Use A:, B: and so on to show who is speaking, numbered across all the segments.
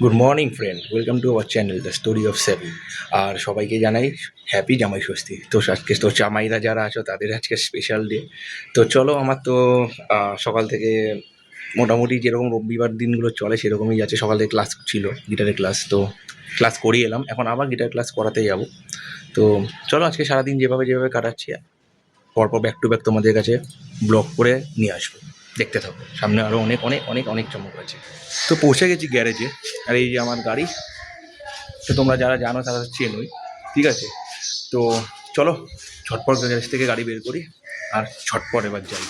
A: Good morning friend welcome to our channel the story of seven আর সবাইকে জানাই happy জামাই ষষ্ঠী। তো আজকে তো জামাইরা যারা আছো, তাদের আজকে স্পেশাল ডে তো চলো আমার তো সকাল থেকে মোটামুটি যেরকম রবিবার দিনগুলো চলে, সেরকমই যাচ্ছে। সকাল ক্লাস ছিল গিটারের ক্লাস তো ক্লাস করিয়ে এলাম। এখন আবার গিটার ক্লাস করাতে যাব। তো চলো আজকে সারাদিন যেভাবে যেভাবে কাটাচ্ছি, পরপর ব্যাক টু ব্যাক তোমাদের কাছে ব্লগ করে নিয়ে আসব। দেখতে থাকো। সামনে আরও অনেক অনেক অনেক অনেক চমক আছে। তো পৌঁছে গেছি গ্যারেজে, আর এই যে আমার গাড়ি, তো তোমরা যারা জানো তারা চেনই, ঠিক আছে? তো চলো, ঝটপট গ্যারেজ থেকে গাড়ি বের করি, আর ঝটপট এবার যাই।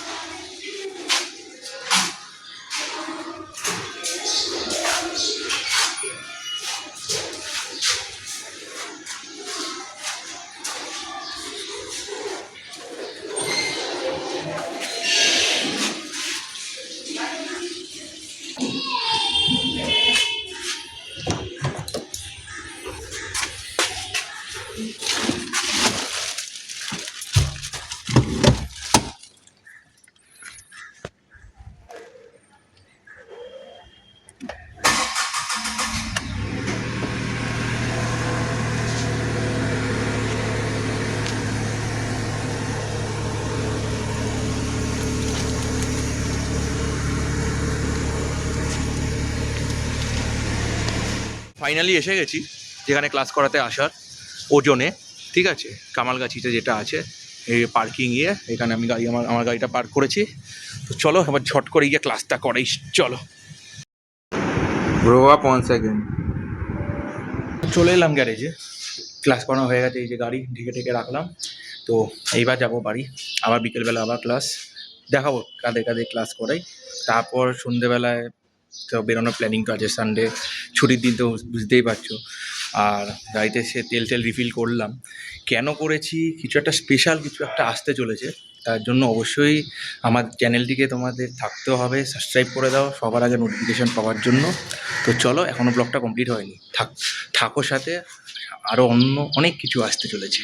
A: ফাইনালি এসে গেছি যেখানে ক্লাস করাতে আসার ওজনে ঠিক আছে? কামালগাছিতে যেটা আছে এই পার্কিং ইয়ে এখানে আমি গাড়ি আমার আমার গাড়িটা পার্ক করেছি। তো চলো এবার ঝট করে গিয়ে ক্লাসটা করাই চলো।
B: up once again.
A: চলে এলাম গ্যারেজে। ক্লাস করানো হয়ে গেছে এই যে গাড়ি ঢেকে ঢেকে রাখলাম। তো এইবার যাব বাড়ি আবার বিকেলবেলা আবার ক্লাস দেখাবো কাঁধে কাঁধে ক্লাস করাই। তারপর সন্ধেবেলায় তো বেরোনোর প্ল্যানিং তো আছে সানডে ছুটির দিন তো বুঝতেই পারছ। আর গাড়িতে সে তেল তেল রিফিল করলাম। কেন করেছি? কিছু একটা স্পেশাল কিছু একটা আসতে চলেছে। তার জন্য অবশ্যই আমার চ্যানেলটিকে তোমাদের থাকতে হবে সাবস্ক্রাইব করে দাও, সবার আগে নোটিফিকেশান পাওয়ার জন্য। তো চলো এখনও ব্লগটা কমপ্লিট হয়নি। থাক, থাকো সাথে আরও অন্য অনেক কিছু আসতে চলেছে।